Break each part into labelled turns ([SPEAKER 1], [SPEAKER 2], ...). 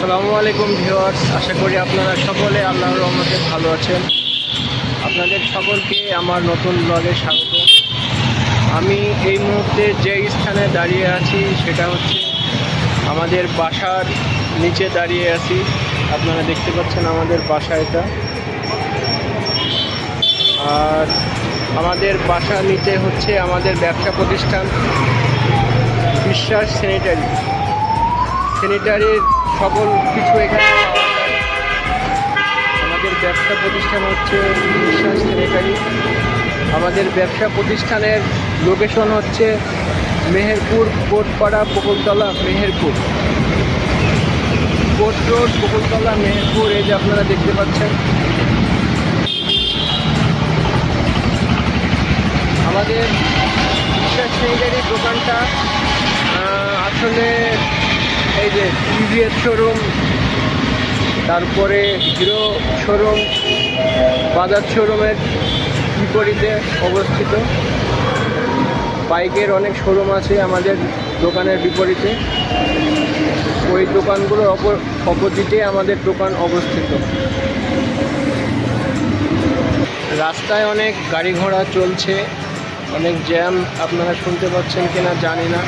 [SPEAKER 1] আসসালামু আলাইকুম ভিউয়ার্স, আশা করি আপনারা সকলে আল্লাহর রহমতে ভালো আছেন। আপনাদের সকলকে আমার নতুন ব্লগে স্বাগত। আমি এই মুহূর্তে যে স্থানে দাঁড়িয়ে আছি, সেটা হচ্ছে আমাদের বাসার নিচে দাঁড়িয়ে আছি। আপনারা দেখতে পাচ্ছেন আমাদের বাসা এটা। আর আমাদের বাসার নিচে হচ্ছে আমাদের ব্যবসা প্রতিষ্ঠান, বিশ্বাস স্যানিটারি স্যানিটারির সকল কিছু এখানে আমাদের ব্যবসা প্রতিষ্ঠান হচ্ছে বিশ্বাস আমাদের ব্যবসা প্রতিষ্ঠানের লোকেশন হচ্ছে মেহেরপুর কোটপাড়া বকুলতলা মেহেরপুর। কোট রোড বকুলতলা মেহেরপুর, এই যে আপনারা দেখতে পাচ্ছেন। আমাদের বিশ্বাস স্যানিটারির দোকানটা আসলে এই যে টিভিএস শোরুম, তারপরে হিরো শোরুম, বাজাজ শোরুমের বিপরীতে অবস্থিত। বাইকের অনেক শোরুম আছে আমাদের দোকানের বিপরীতে। ওই দোকানগুলোর অপর, অপোজিটে আমাদের দোকান অবস্থিত। রাস্তায় অনেক গাড়ি ঘোড়া চলছে, অনেক জ্যাম, আপনারা শুনতে পাচ্ছেন কিনা জানি না।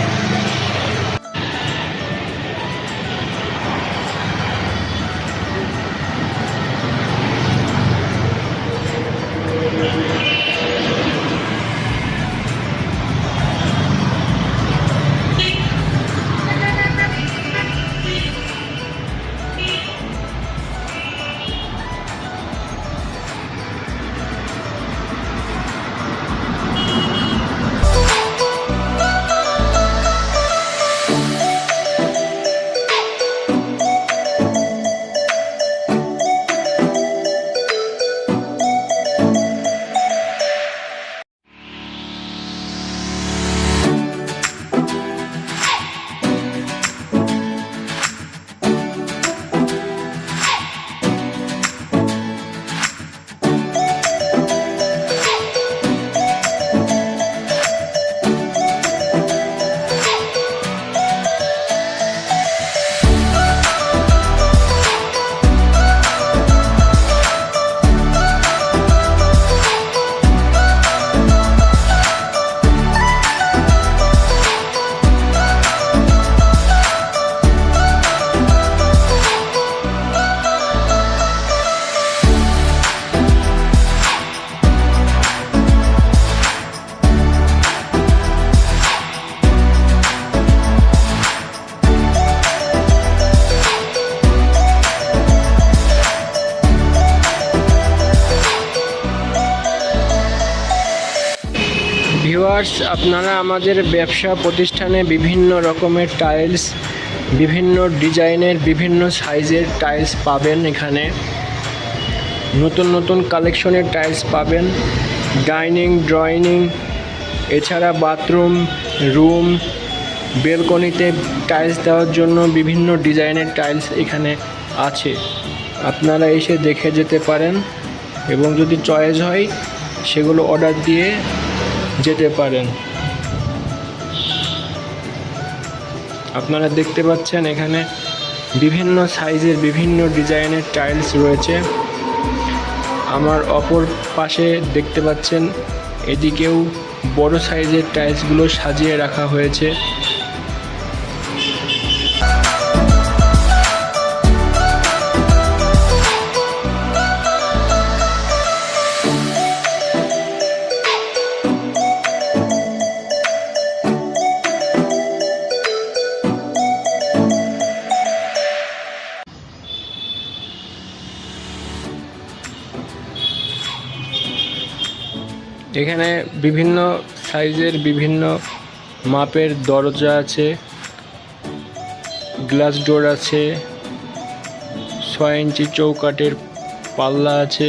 [SPEAKER 1] আপনারা আমাদের ব্যবসা প্রতিষ্ঠানে বিভিন্ন রকমের টাইলস বিভিন্ন ডিজাইনের, বিভিন্ন সাইজের টাইলস পাবেন এখানে। নতুন নতুন কালেকশনের টাইলস পাবেন। ডাইনিং ড্রয়িং এছাড়া বাথরুম রুম বেলকনিতে টাইলস দেওয়ার জন্য বিভিন্ন ডিজাইনের টাইলস এখানে আছে। আপনারা এসে দেখে যেতে পারেন এবং যদি চয়েস হয়, সেগুলো অর্ডার দিয়ে যেতে পারেন। আপনারা দেখতে পাচ্ছেন এখানে বিভিন্ন সাইজের বিভিন্ন ডিজাইনের টাইলস রয়েছে। আমার অপর পাশে দেখতে পাচ্ছেন এদিকেও বড় সাইজের টাইলসগুলো সাজিয়ে রাখা হয়েছে। এখানে বিভিন্ন সাইজের বিভিন্ন মাপের দরজা আছে, গ্লাস ডোর আছে, ছয় ইঞ্চি চৌকাটের পাল্লা আছে।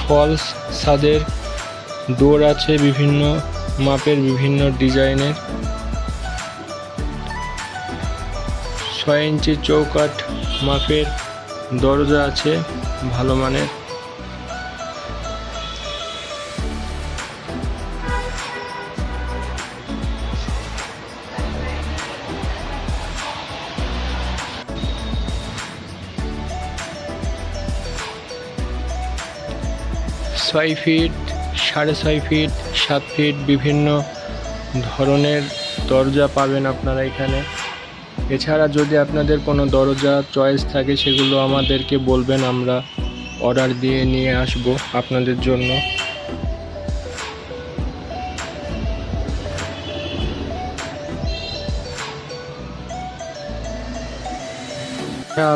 [SPEAKER 1] ফলস সাদের ডোর আছে বিভিন্ন মাপের, বিভিন্ন ডিজাইনের। ছয় ইঞ্চি চৌকাট মাপের দরজা আছে, ভালো মানের। ছয় ফিট, সাড়ে ছয় ফিট, সাত ফিট বিভিন্ন ধরনের দরজা পাবেন আপনারা এখানে। এছাড়া যদি আপনাদের কোনো দরজা চয়েস থাকে, সেগুলো আমাদেরকে বলবেন, আমরা অর্ডার দিয়ে নিয়ে আসব আপনাদের জন্য।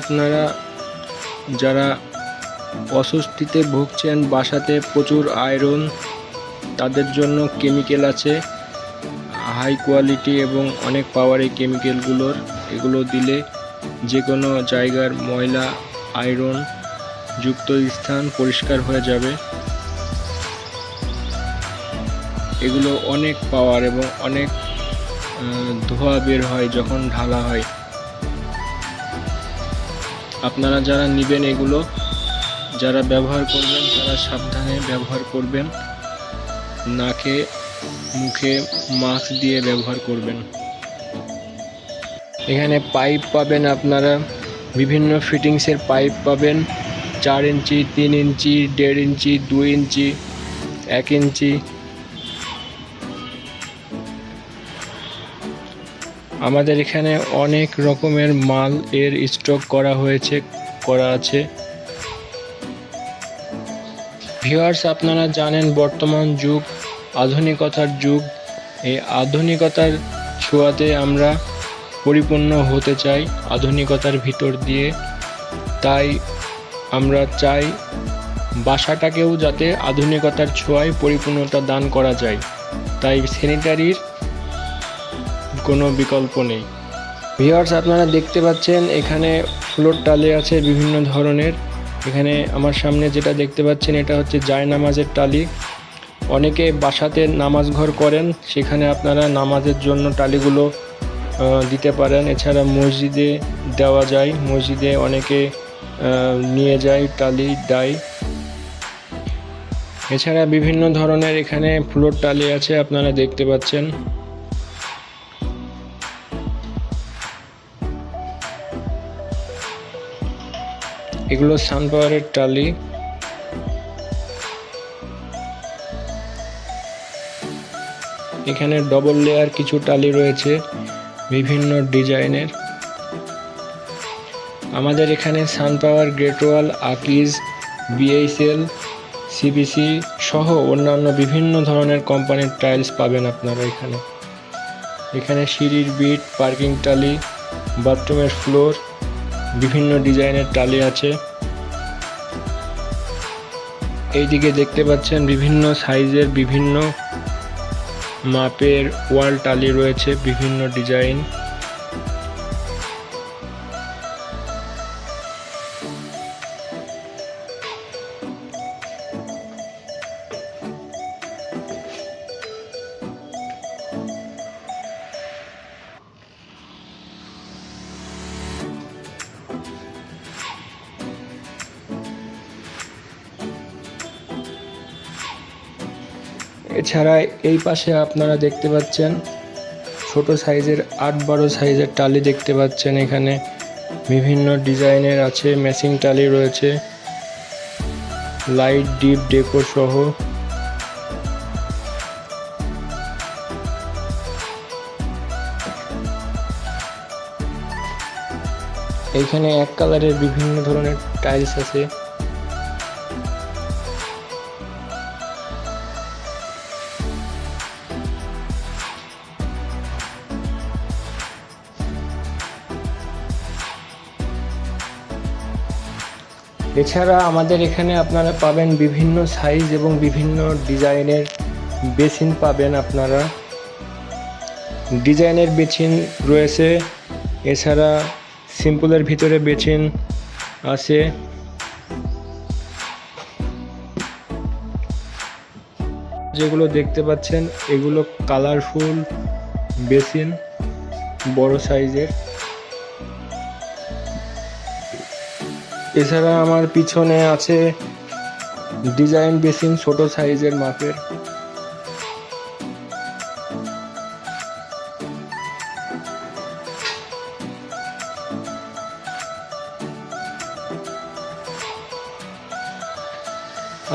[SPEAKER 1] আপনারা যারা অস্বস্তিতে ভুগছেন, বাসাতে প্রচুর আয়রন, তাদের জন্য কেমিক্যাল আছে। হাই কোয়ালিটি এবং অনেক পাওয়ার এই কেমিক্যালগুলোর এগুলো দিলে যে কোনো জায়গার ময়লা আয়রন যুক্ত স্থান পরিষ্কার হয়ে যাবে। এগুলো অনেক পাওয়ার এবং অনেক ধোঁয়া বের হয় যখন ঢালা হয়। আপনারা যারা নেবেন এগুলো, যারা ব্যবহার করবেন, তারা সাবধানে ব্যবহার করবেন। নাকে মুখে মাস্ক দিয়ে ব্যবহার করবেন। এখানে পাইপ পাবেন আপনারা। বিভিন্ন ফিটিংসের পাইপ পাবেন। চার ইঞ্চি, তিন ইঞ্চি, দেড় ইঞ্চি, দুই ইঞ্চি, এক ইঞ্চি। আমাদের এখানে অনেক রকমের মাল এর স্টক করা হয়েছে, করা আছে। ভিউয়ার্স আপনারা জানেন বর্তমান যুগ। আধুনিকতার যুগ। এই আধুনিকতার ছোঁয়াতে আমরা পরিপূর্ণ হতে চাই আধুনিকতার ভিতর দিয়ে। তাই আমরা চাই বাসাটাকেও যাতে আধুনিকতার ছোঁয়ায় পরিপূর্ণতা দান করা যায়। তাই স্যানিটারির কোনো বিকল্প নেই। ভিওয়ার্স আপনারা দেখতে পাচ্ছেন এখানে ফ্লোর টালে আছে বিভিন্ন ধরনের। এখানে আমার সামনে যেটা দেখতে পাচ্ছেন, এটা হচ্ছে জায়নামাজের টালি। অনেকে বাসাতে নামাজ ঘর করেন, সেখানে আপনারা নামাজের জন্য টালিগুলো দিতে পারেন। এছাড়া মসজিদে দেওয়া যায়। মসজিদে অনেকে নিয়ে যায়, টালি দেয়। এছাড়া বিভিন্ন ধরনের এখানে ফ্লোর টালি আছে, আপনারা দেখতে পাচ্ছেন। এগুলো সানপাওয়ারের টালি। এখানে ডবল লেয়ার কিছু টালি রয়েছে, বিভিন্ন ডিজাইনের। আমাদের এখানে Sunpower Great Wall Akij BSL CBC সহ অন্যান্য বিভিন্ন ধরনের কোম্পানির টাইলস পাবেন আপনারা এখানে। এখানে সিঁড়ির বিট পার্কিং টালি বাথরুমের ফ্লোর বিভিন্ন ডিজাইনের টালি আছে। এইদিকে দেখতে পাচ্ছেন বিভিন্ন সাইজের বিভিন্ন মাপের ওয়াল টালি রয়েছে বিভিন্ন ডিজাইন। এই পাশে আপনারা দেখতে পাচ্ছেন ছোট সাইজের আট বারো সাইজের টালি দেখতে পাচ্ছেন এখানে। বিভিন্ন ডিজাইনের আছে ম্যাচিং টালি রয়েছে। লাইট, ডিপ ডেকো সহ। এইখানে এক কালারের বিভিন্ন ধরনের টাইলস আছে। এছাড়া আমাদের এখানে আপনারা পাবেন বিভিন্ন সাইজ এবং বিভিন্ন ডিজাইনের বেসিন পাবেন আপনারা। ডিজাইনের বেসিন রয়েছে, এছাড়া সিম্পলের ভিতরে বেসিন আছে। যেগুলো দেখতে পাচ্ছেন, এগুলো কালারফুল বেসিন, বড় সাইজের এছাড়া আমার পিছনে আছে ডিজাইন বেসিন ছোট সাইজের মাপের।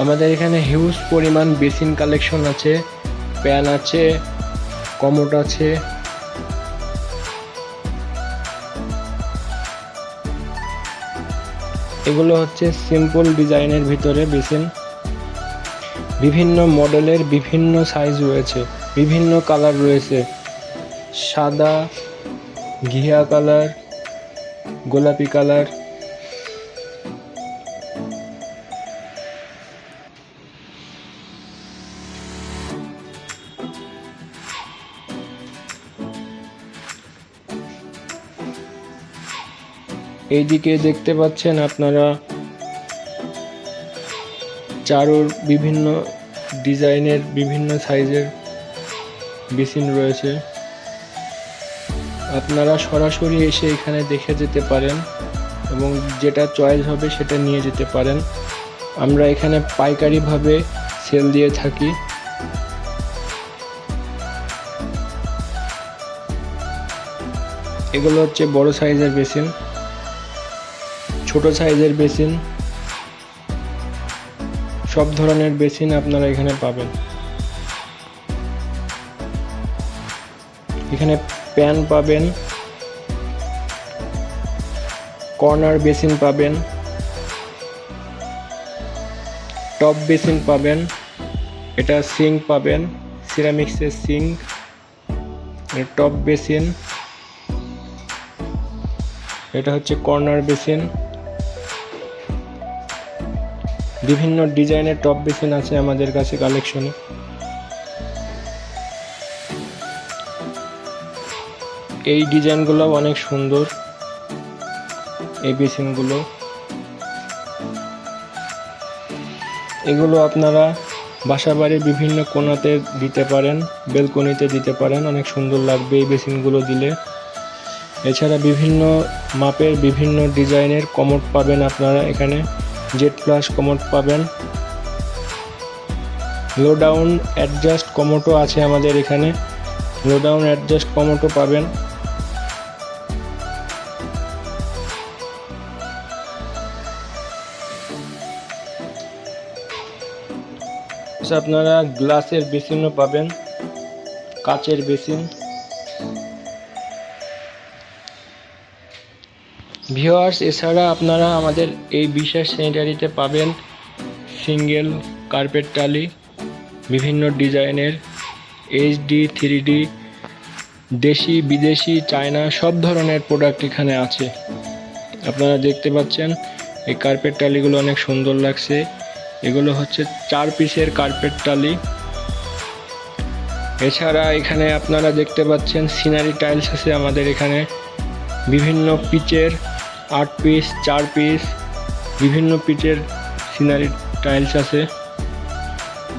[SPEAKER 1] আমাদের এখানে হিউজ পরিমাণ বেসিন কালেকশন আছে প্যান আছে কমোট আছে। এগুলো হচ্ছে সিম্পল ডিজাইনের ভিতরে বেসিন বিভিন্ন মডেলের বিভিন্ন সাইজ রয়েছে, বিভিন্ন কালার রয়েছে। সাদা, ঘিয়া কালার গোলাপি কালার এইদিকে দেখতে পাচ্ছেন আপনারা চারোর বিভিন্ন ডিজাইনের বিভিন্ন সাইজের বেসিন রয়েছে। আপনারা সরাসরি এসে এখানে দেখে যেতে পারেন এবং যেটা চয়েস হবে সেটা নিয়ে যেতে পারেন। আমরা এখানে পাইকারিভাবে সেল দিয়ে থাকি। এগুলো হচ্ছে বড় সাইজের বেসিন ছোট সাইজের বেসিন, সব ধরনের বেসিন আপনারা এখানে পাবেন। এখানে প্যান পাবেন, কর্নার বেসিন পাবেন, টপ বেসিন পাবেন, এটা সিঙ্ক পাবেন, সিরামিক্সের সিঙ্ক টপ বেসিন, এটা হচ্ছে কর্নার বেসিন। বিভিন্ন ডিজাইনের টপ বেসিন আছে আমাদের কাছে কালেকশনে এই ডিজাইনগুলো অনেক সুন্দর। এই বেসিনগুলো এগুলো আপনারা বাসা বাসাবাড়ির বিভিন্ন কোণাতে দিতে পারেন, বেলকনিতে দিতে পারেন, অনেক সুন্দর লাগবে এই বেসিনগুলো দিলে। এছাড়া বিভিন্ন মাপের বিভিন্ন ডিজাইনের কমোড পাবেন আপনারা এখানে। জেড প্লাস কমোড পাবেন। লো ডাউন অ্যাডজাস্ট কমোটো আছে আমাদের এখানে। লো ডাউন অ্যাডজাস্ট কমোটো পাবেন। আচ্ছা, আপনারা গ্লাসের বেসিনও পাবেন কাচের বেসিন। ভিওয়ার্স এছাড়া আপনারা আমাদের এই বিশেষ স্যানিটারিতে পাবেন সিঙ্গেল কার্পেট টালি বিভিন্ন ডিজাইনের এইচডি থ্রি ডি দেশি, বিদেশি, চায়না, সব ধরনের প্রোডাক্ট এখানে আছে। আপনারা দেখতে পাচ্ছেন, এই কার্পেট টালিগুলো অনেক সুন্দর লাগছে। এগুলো হচ্ছে চার পিসের কার্পেট টালি এছাড়া এখানে আপনারা দেখতে পাচ্ছেন সিনারি টাইলস আছে আমাদের এখানে। বিভিন্ন পিচের আট পিস চার পিস বিভিন্ন পিচের সিনারি টাইলস আছে।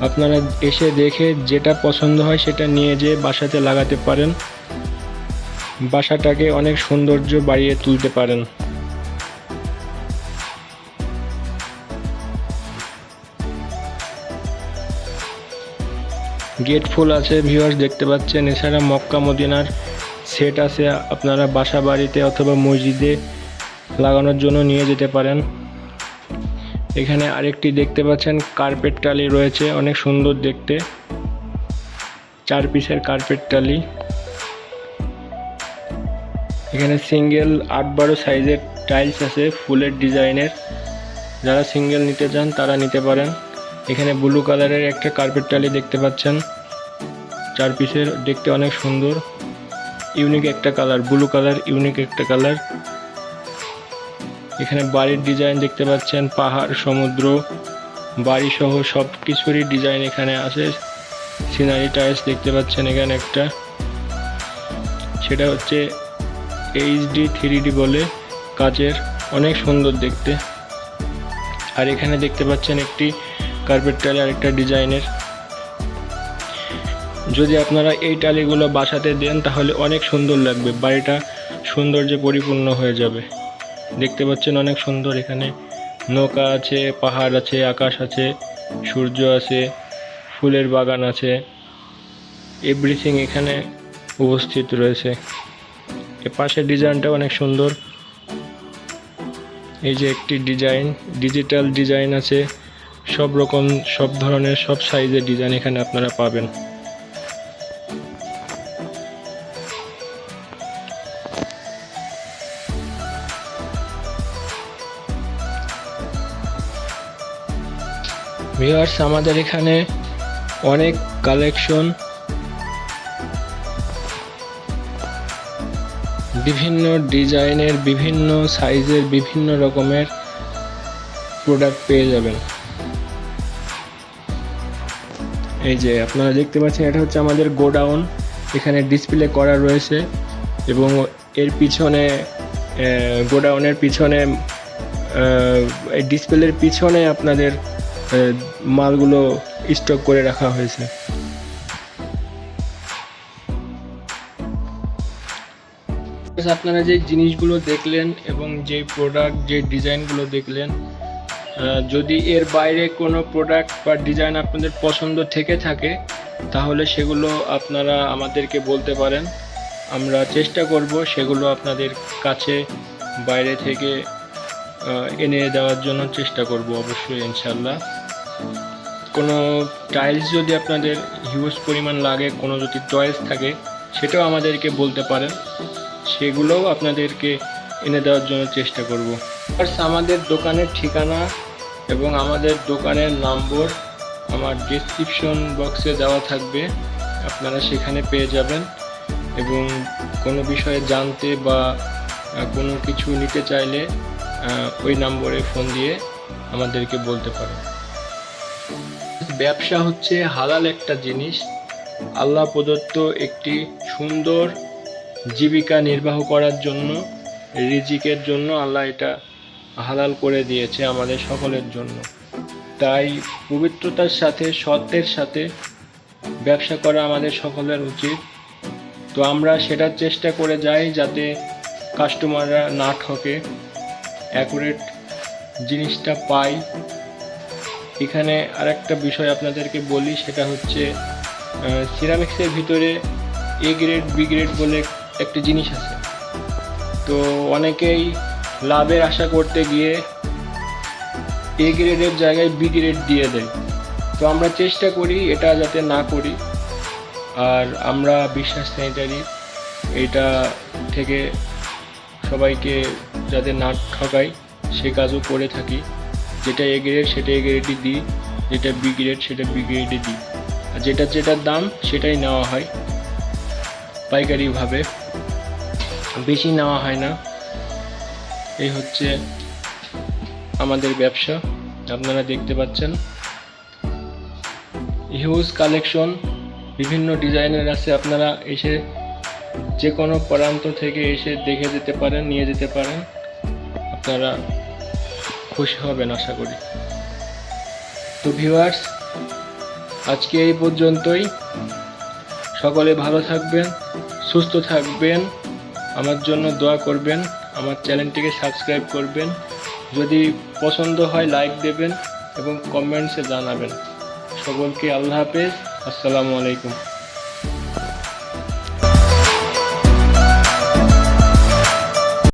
[SPEAKER 1] আপনারা এসে দেখে যেটা পছন্দ হয় সেটা নিয়ে যেয়ে বাসাতে লাগাতে পারেন। বাসাটাকে অনেক সৌন্দর্য বাড়িয়ে তুলতে পারেন। গেট ফুল আছে ভিউয়ার্স দেখতে পাচ্ছেন। এছাড়া মক্কা মদিনার সেট আছে। আপনারা বাসা বাড়িতে অথবা মসজিদে লাগানোর জন্য নিয়ে যেতে পারেন। এখানে আরেকটি দেখতে পাচ্ছেন কার্পেট টালি রয়েছে, অনেক সুন্দর দেখতে। চার পিসের কার্পেট টালি। এখানে সিঙ্গেল আট বারো সাইজের টাইলস আছে, ফুলের ডিজাইনের। যারা সিঙ্গেল নিতে চান তারা নিতে পারেন। এখানে ব্লু কালারের একটা কার্পেট টালি দেখতে পাচ্ছেন। চার পিসের দেখতে অনেক সুন্দর। ইউনিক একটা কালার, ব্লু কালার, ইউনিক একটা কালার। এখানে বাড়ির ডিজাইন দেখতে পাচ্ছেন, পাহাড়, সমুদ্র বাড়ি সহ সব কিছুরই ডিজাইন এখানে আছে। সিনারি টাইলস দেখতে পাচ্ছেন এখানে একটা। সেটা হচ্ছে এইচডি থ্রি ডি বলে কাচের, অনেক সুন্দর দেখতে। আর এখানে দেখতে পাচ্ছেন একটি কার্পেট টালি আরেকটা ডিজাইনের যদি আপনারা এই টালিগুলো বাসাতে দেন, তাহলে অনেক সুন্দর লাগবে। বাড়িটা সৌন্দর্যে পরিপূর্ণ হয়ে যাবে। দেখতে পাচ্ছেন অনেক সুন্দর এখানে নৌকা আছে, পাহাড় আছে, আকাশ আছে, সূর্য আছে, ফুলের বাগান আছে। এভরিথিং এখানে উপস্থিত রয়েছে। এ পাশের ডিজাইনটা অনেক সুন্দর। এই যে একটি ডিজাইন, ডিজিটাল ডিজাইন আছে। সব রকম, সব ধরনের, সব সাইজের ডিজাইন এখানে আপনারা পাবেন। ভিউয়ার্স আমাদের এখানে অনেক কালেকশন বিভিন্ন ডিজাইনের, বিভিন্ন সাইজের বিভিন্ন রকমের প্রোডাক্ট পেয়ে যাবেন। এই যে আপনারা দেখতে পাচ্ছেন, এটা হচ্ছে আমাদের গোডাউন। এখানে ডিসপ্লে করা রয়েছে এবং এর পিছনে গোডাউনের পিছনে ডিসপ্লের পিছনে আপনাদের মালগুলো স্টক করে রাখা হয়েছে। আপনারা যে জিনিসগুলো দেখলেন এবং যে প্রোডাক্ট যে ডিজাইনগুলো দেখলেন যদি এর বাইরে কোনো প্রোডাক্ট বা ডিজাইন আপনাদের পছন্দ থেকে থাকে, তাহলে সেগুলো আপনারা আমাদেরকে বলতে পারেন। আমরা চেষ্টা করব সেগুলো আপনাদের কাছে বাইরে থেকে এনে দেওয়ার জন্য চেষ্টা করব অবশ্যই ইনশাল্লাহ কোনো টাইলস যদি আপনাদের হিউজ পরিমাণ লাগে কোনো যদি চয়েস থাকে সেটাও আমাদেরকে বলতে পারেন। সেগুলোও আপনাদেরকে এনে দেওয়ার জন্য চেষ্টা করব। First, আমাদের দোকানের ঠিকানা এবং আমাদের দোকানের নম্বর আমার ডিসক্রিপশন বক্সে দেওয়া থাকবে। আপনারা সেখানে পেয়ে যাবেন এবং কোনো বিষয়ে জানতে বা কোনো কিছু নিতে চাইলে ওই নম্বরে ফোন দিয়ে আমাদেরকে বলতে পারেন। ব্যবসা হচ্ছে হালাল একটা জিনিস। আল্লাহ প্রদত্ত একটি সুন্দর জীবিকা নির্বাহ করার জন্য, রিজিকের জন্য আল্লাহ এটা হালাল করে দিয়েছে আমাদের সকলের জন্য। তাই পবিত্রতার সাথে, সত্যের সাথে ব্যবসা করা আমাদের সকলের উচিত। তো আমরা সেটার চেষ্টা করে যাই যাতে কাস্টমাররা না ঠকে অ্যাকুরেট জিনিসটা পাই। এখানে আরেকটা বিষয় আপনাদেরকে বলি, সেটা হচ্ছে সিরামিক্সের ভিতরে এ গ্রেড বি গ্রেড বলে একটা জিনিস আছে। তো অনেকেই লাভের আশা করতে গিয়ে এ গ্রেডের জায়গায় বি গ্রেড দিয়ে দেয়। তো আমরা চেষ্টা করি, এটা যাতে না করি। আর আমরা বিশ্বাস স্যানিটারি এটা থেকে সবাইকে যাতে না ঠকাই, সে কাজও করে থাকি। যেটা এ গ্রেড সেটা এ গ্রেডই দিই। যেটা বি গ্রেড সেটা বি গ্রেডই দিই। আর যেটা যেটার দাম, সেটাই নেওয়া হয়। পাইকারিভাবে। বেশি নেওয়া হয় না। এই হচ্ছে আমাদের ব্যবসা। আপনারা দেখতে পাচ্ছেন। হিউজ কালেকশন বিভিন্ন ডিজাইনের আছে। আপনারা এসে যে কোনো প্রান্ত থেকে এসে দেখে যেতে পারেন, নিয়ে যেতে পারেন। আপনারা খুশি হবেন, আশা করি। তো ভিউয়ার্স আজকে এই পর্যন্তই। সকলে ভালো থাকবেন, সুস্থ থাকবেন, আমার জন্য দোয়া করবেন, আমার চ্যানেলটিকে সাবস্ক্রাইব করবেন। যদি পছন্দ হয় লাইক দেবেন এবং কমেন্টসে জানাবেন। সকলকে আল্লাহ হাফেজ, আসসালামু আলাইকুম।